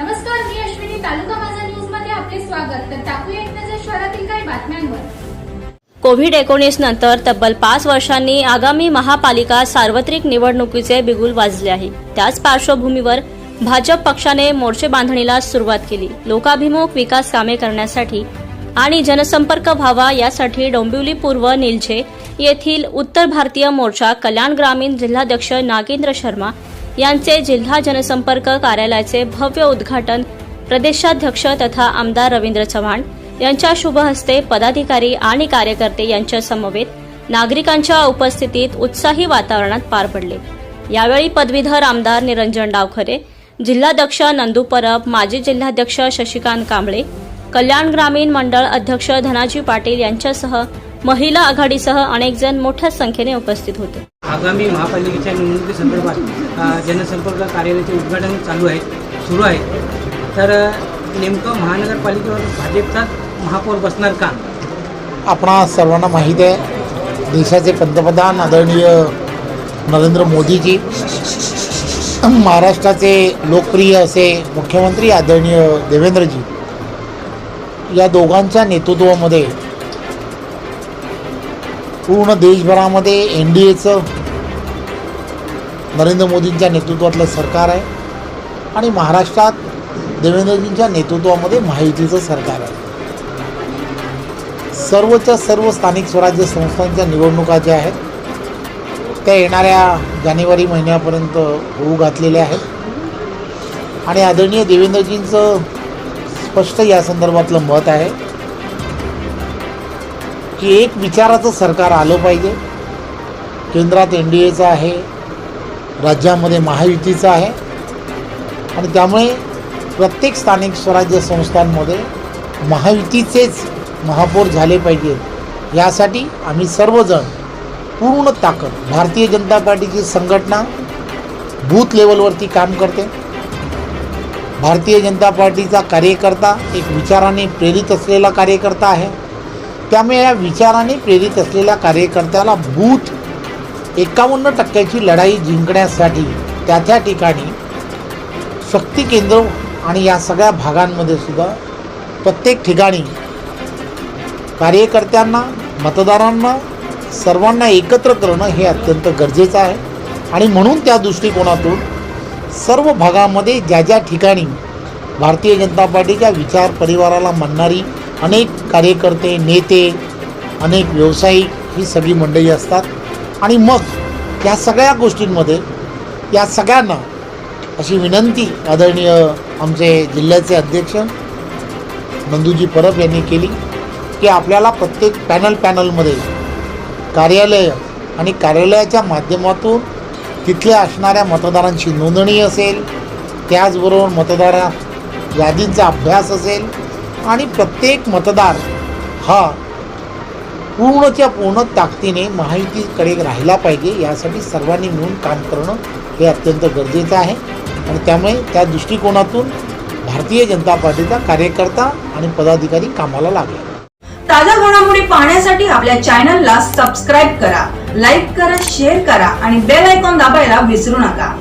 नमस्कार मी अश्विनी तालुका माझा न्यूजमध्ये आपले स्वागत. तर टाकूया एक नजर शहरातील काही बातम्यांवर. कोविड एकोणीस नंतर तब्बल पाच वर्षांनी आगामी महापालिका सार्वत्रिक निवडणुकीचे बिगुल वाजले आहे. त्याच पार्श्वभूमीवर भाजप पक्षाने मोर्चे बांधणीला सुरुवात केली. लोकाभिमुख विकास कामे करण्यासाठी आणि जनसंपर्क व्हावा यासाठी डोंबिवली पूर्व निलझे येथील उत्तर भारतीय मोर्चा कल्याण ग्रामीण जिल्हाध्यक्ष नागेंद्र शर्मा यांचे जिल्हा जनसंपर्क कार्यालयाचे भव्य उद्घाटन प्रदेशाध्यक्ष तथा आमदार रवींद्र चव्हाण यांच्या शुभ हस्ते पदाधिकारी आणि कार्यकर्ते यांच्या समवेत नागरिकांच्या उपस्थितीत उत्साही वातावरणात पार पडले. यावेळी पदवीधर आमदार निरंजन डावखरे जिल्हाध्यक्ष नंदू परब माजी जिल्हाध्यक्ष शशिकांत कांबळे कल्याण ग्रामीण मंडळ अध्यक्ष धनाजी पाटील यांच्यासह महिला आघाडीसह अनेकजण मोठ्या संख्येने उपस्थित होते. आगामी महापालिकेच्या निवडणुकीसंदर्भात जनसंपर्क कार्यालयाचे उद्घाटन चालू आहे सुरू आहे तर नेमकं महानगरपालिकेवर भाजपचाच महापौर बसणार का? आपणा सर्वांना माहीत आहे देशाचे पंतप्रधान आदरणीय नरेंद्र मोदीजी महाराष्ट्राचे लोकप्रिय असे मुख्यमंत्री आदरणीय देवेंद्रजी या दोघांच्या नेतृत्वामध्ये पूर्ण देशभरामध्ये एन डी एचं नरेंद्र मोदींच्या नेतृत्वातलं सरकार आहे आणि महाराष्ट्रात देवेंद्रजींच्या नेतृत्वामध्ये महायुतीचं सरकार आहे. सर्वच्या सर्व स्थानिक स्वराज्य संस्थांच्या निवडणुका ज्या आहेत त्या येणाऱ्या जानेवारी महिन्यापर्यंत होऊ घातलेल्या आहेत. आणि आदरणीय देवेंद्रजींचं स्पष्ट या संदर्भातलं मत आहे की एक विचाराचं सरकार आलं पाहिजे. केंद्रात एन डी एचं आहे राज्यामध्ये महायुतीचं आहे. आणि त्यामुळे प्रत्येक स्थानिक स्वराज्य संस्थांमध्ये महायुतीचेच महापौर झाले पाहिजेत यासाठी आम्ही सर्वजण पूर्ण ताकद भारतीय जनता पार्टीची संघटना बूथ लेवलवरती काम करते. भारतीय जनता पार्टीचा कार्यकर्ता एक विचाराने प्रेरित असलेला कार्यकर्ता आहे. त्यामुळे या विचाराने प्रेरित असलेल्या कार्यकर्त्याला बूथ एकावन्न टक्क्याची लढाई जिंकण्यासाठी त्या त्या ठिकाणी शक्ती केंद्र आणि या सगळ्या भागांमध्ये सुद्धा प्रत्येक ठिकाणी कार्यकर्त्यांना मतदारांना सर्वांना एकत्र करणं हे अत्यंत गरजेचं आहे. आणि म्हणून त्या दृष्टिकोनातून सर्व भागामध्ये ज्या ज्या ठिकाणी भारतीय जनता पार्टीच्या विचार परिवाराला मानणारी अनेक कार्यकर्ते नेते अनेक व्यावसायिक ही सगळी मंडळी असतात आणि मग या सगळ्या गोष्टींमध्ये या सगळ्यांना अशी विनंती आदरणीय आमचे जिल्ह्याचे अध्यक्ष नंदूजी परब यांनी केली की आपल्याला प्रत्येक पॅनल पॅनलमध्ये कार्यालय आणि कार्यालयाच्या माध्यमातून तिथल्या असणाऱ्या मतदारांची नोंदणी असेल त्याचबरोबर मतदार यादींचा अभ्यास असेल आणि प्रत्येक मतदार हा पूर्णच्या पूर्ण ताकदीने महायुतीकडे राहिला पाहिजे यासाठी सर्वांनी मिळून काम करणं हे अत्यंत गरजेचं आहे. आणि त्यामुळे त्या दृष्टिकोनातून भारतीय जनता पार्टीचा कार्यकर्ता आणि पदाधिकारी कामाला लागले. ताज्या घडामोडी पाहण्यासाठी आपल्या चॅनलला सबस्क्राईब करा लाईक करा शेअर करा आणि बेल आयकॉन दाबायला विसरू नका.